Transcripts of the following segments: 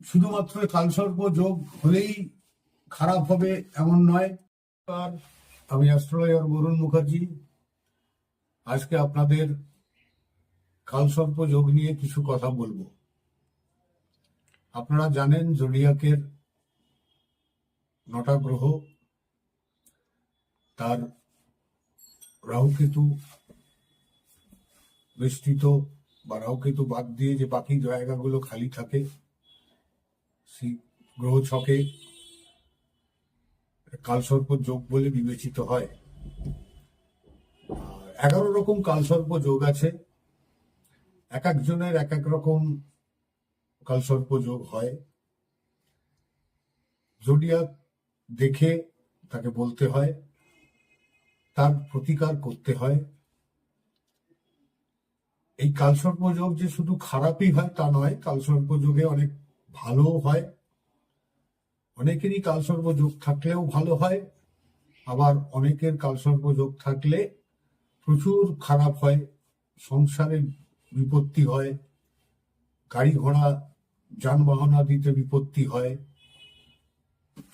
শুধুমাত্র কালসর্প যোগ হলেই খারাপ হবে এমন নয়। আমি অ্যাস্ট্রোলজার বরুণ মুখার্জি। আজকে আপনাদের কালসর্প যোগ নিয়ে কিছু কথা বলব। আপনারা জানেন জোডিয়াকের নটা গ্রহ, তার রাহুকেতু বেষ্টিত বা রাহুকেতু বাদ দিয়ে যে বাকি জায়গাগুলো খালি থাকে গ্রহ ছকে কালসর্প যোগ বলে বিবেচিত হয়। এগারো রকম কালসর্প যোগ আছে। এক একজনের এক এক রকম কালসর্প যোগ হয়। জোডিয়াক দেখে তাকে বলতে হয়, তার প্রতিকার করতে হয়। এই কালসর্প যোগ যে শুধু খারাপই হয় তা নয়, কালসর্প যোগে অনেক ভালো হয়। অনেকেরই কালসর্প যোগ থাকলেও ভালো হয়। আবার অনেকের কালসর্প যোগ থাকলে প্রচুর খারাপ হয়, সংসারে বিপত্তি হয়, গাড়ি ঘোড়া, যানবাহন আদিতে বিপত্তি হয়।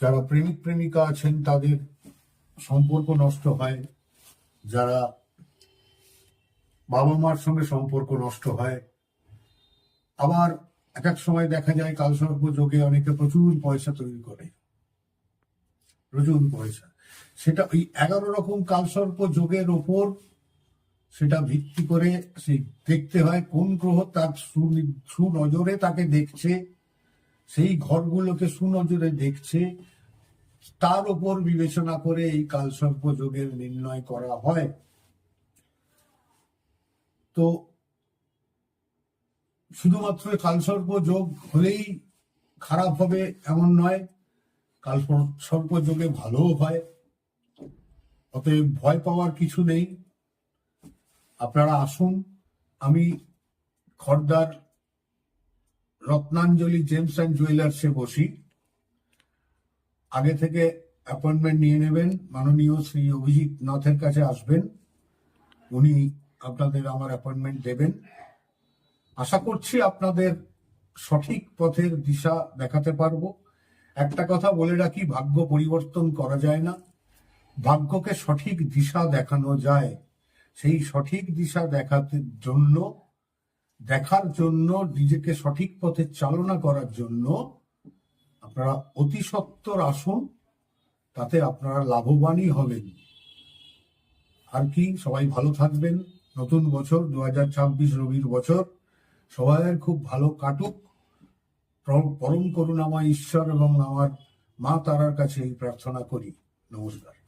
যারা প্রেমিক প্রেমিকা আছেন, তাদের সম্পর্ক নষ্ট হয়। যারা বাবা মার সঙ্গে সম্পর্ক নষ্ট হয়। আবার এক এক সময় দেখা যায় কালসর্প যোগে অনেকে প্রচুর পয়সা তৈরি করে। প্রচুর পয়সা। সেটা ওই এগারো রকম কালসর্প যোগের ওপর সেটা ভিত্তি করে সে দেখতে হয় কোন গ্রহ তার সুনজরে তাকে দেখছে, সেই ঘরগুলোকে সুনজরে দেখছে, তার উপর বিবেচনা করে এই কালসর্প যোগের নির্ণয় করা হয়। তো শুধুমাত্র কালসর্প যোগ হলেই খারাপ হবে এমন নয় কালসর্প যোগে ভালোও হয়। অতএব ভয় পাওয়ার কিছু নেই। আপনারা আসুন। আমি খর্দার রত্নাঞ্জলি জেমস অ্যান্ড জুয়েলার্সে বসি। আগে থেকে অ্যাপয়েন্টমেন্ট নিয়ে নেবেন। মাননীয় শ্রী অভিজিৎ নাথের কাছে আসবেন। উনি আপনাদের আমার অ্যাপয়েন্টমেন্ট দেবেন। আশা করছি আপনাদের সঠিক পথের দিশা দেখাতে পারব। একটা কথা বলে রাখি, ভাগ্য পরিবর্তন করা যায় না। ভাগ্যকে সঠিক দিশা দেখানো যায়। সেই সঠিক দিশা দেখাতে জন্য, দেখার জন্য, নিজেকে সঠিক পথে চালনা করার জন্য আপনারা অতি সত্বর আসুন, তাতে আপনারা লাভবানই হবেন। আর কি? সবাই ভালো থাকবেন। নতুন বছর, দু হাজার ছাব্বিশ রবির বছর। সবাইয়ের খুব ভালো কাটুক। পরম আমার ঈশ্বর এবং আমার মা তারার কাছে এই প্রার্থনা করি। নমস্কার।